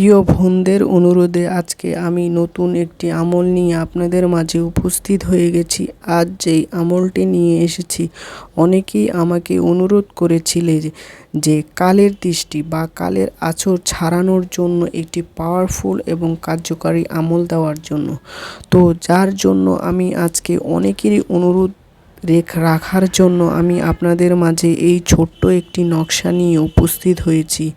প্রিয় বোনদের অনুরোধে আজকে আমি নতুন একটি আমল নিয়ে আপনাদের মাঝে উপস্থিত হয়ে গেছি। আজ যেই আমলটি নিয়ে এসেছি, অনেকেই আমাকে অনুরোধ করেছিলে যে- কালের দৃষ্টি বা কালের আঁচড় ছাড়ানোর জন্য একটি পাওয়ারফুল এবং কার্যকারী আমল দেওয়ার জন্য। তো যার জন্য আমি আজকে অনেকেরই অনুরোধ রেখ, রাখার জন্য আমি আপনাদের মাঝে এই ছোট্ট একটি নকশা নিয়ে উপস্থিত হয়েছি।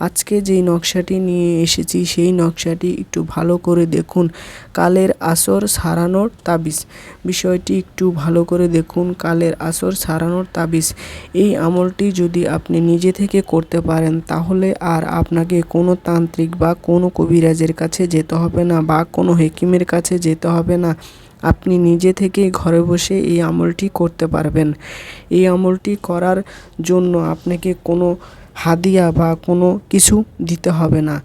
আজকে যেই নকশাটি নিয়ে এসেছি, সেই নকশাটি একটু ভালো করে দেখুন। কালের আসর সারানোর তাবিজ। বিষয়টি একটু ভালো করে দেখুন, কালের আসর সারানোর তাবিজ। এই আমলটি যদি আপনি নিজে থেকে করতে পারেন, তাহলে আর আপনাকে কোনো তান্ত্রিক বা কোনো কবিরাজের কাছে যেতে হবে না বা কোনো হেকিমের কাছে যেতে হবে না। আপনি নিজে থেকে ঘরে বসে এই আমলটি করতে পারবেন। এই আমলটি করার জন্য আপনাকে কোনো হাদিয়া বা কোনো কিছু দিতে হবে না।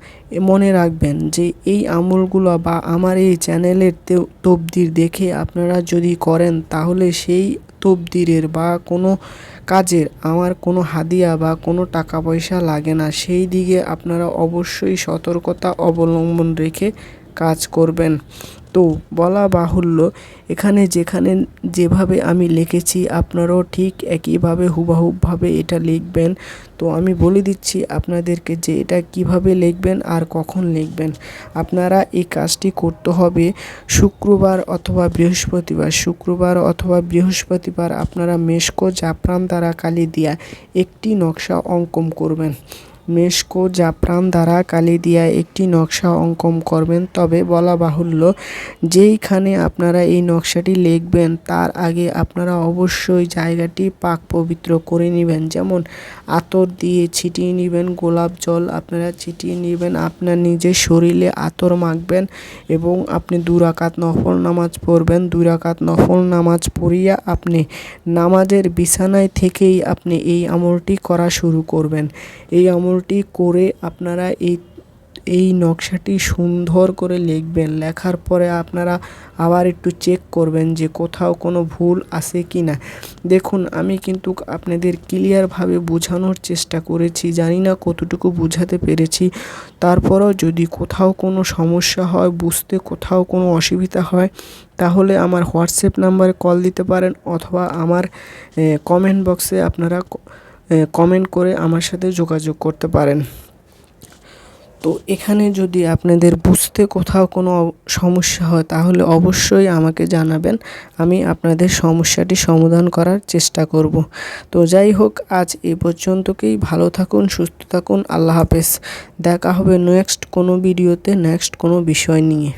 মনে রাখবেন যে এই আমলগুলো বা আমার এই চ্যানেলের তবদির দেখে আপনারা যদি করেন তাহলে সেই তবদিরের বা কোনো কাজের আমার কোনো হাদিয়া বা কোনো টাকা পয়সা লাগে না। সেই দিকে আপনারা অবশ্যই সতর্কতা অবলম্বন রেখে কাজ করবেন। তো বলা বাহুল্য, এখানে যেখানে যেভাবে আমি লিখেছি আপনারাও ঠিক একইভাবে হুবহুবভাবে এটা লিখবেন। তো আমি বলে দিচ্ছি আপনাদেরকে যে এটা কীভাবে লিখবেন আর কখন লিখবেন। আপনারা এই কাজটি করতে হবে শুক্রবার অথবা বৃহস্পতিবার। শুক্রবার অথবা বৃহস্পতিবার আপনারা মেশকো জাফরান দ্বারা কালি দিয়া একটি নকশা অঙ্কন করবেন। মেশকো জাফরান দ্বারা কালি দিয়া একটি নকশা অঙ্কন করবেন। তবে বলা বাহুল্য, যেইখানে আপনারা এই নকশাটি লিখবেন, তার আগে আপনারা অবশ্যই জায়গাটি পাক পবিত্র করে নেবেন। যেমন, আতর দিয়ে ছিটিয়ে নেবেন, গোলাপ জল আপনারা ছিটিয়ে নেবেন, আপনার নিজের শরীরে আতর মাখবেন এবং আপনি দুরাকাত নফল নামাজ পড়বেন। দুরাকাত নফল নামাজ পড়িয়া আপনি নামাজের বিছানায় থেকেই আপনি এই আমলটি করা শুরু করবেন। এই আমলটি করে আপনারা এই এই নকশাটি সুন্দর করে লিখবেন। লেখার পরে আপনারা আবার একটু চেক করবেন যে কোথাও কোনো ভুল আছে কি না দেখুন, আমি কিন্তু আপনাদের ক্লিয়ারভাবে বোঝানোর চেষ্টা করেছি, জানি না কতটুকু বোঝাতে পেরেছি। তারপরেও যদি কোথাও কোনো সমস্যা হয়, বুঝতে কোথাও কোনো অসুবিধা হয়, তাহলে আমার হোয়াটসঅ্যাপ নাম্বারে কল দিতে পারেন অথবা আমার কমেন্ট বক্সে আপনারা কমেন্ট করে আমার সাথে যোগাযোগ করতে পারেন। তো এখানে যদি আপনাদের বুঝতে কোথাও কোনো সমস্যা হয়, তাহলে অবশ্যই আমাকে জানাবেন। আমি আপনাদের সমস্যাটি সমাধান করার চেষ্টা করব। তো যাই হোক, আজ এ পর্যন্তকেই। ভালো থাকুন, সুস্থ থাকুন। আল্লাহ হাফেজ। দেখা হবে নেক্সট কোনো ভিডিওতে নেক্সট কোনো বিষয় নিয়ে।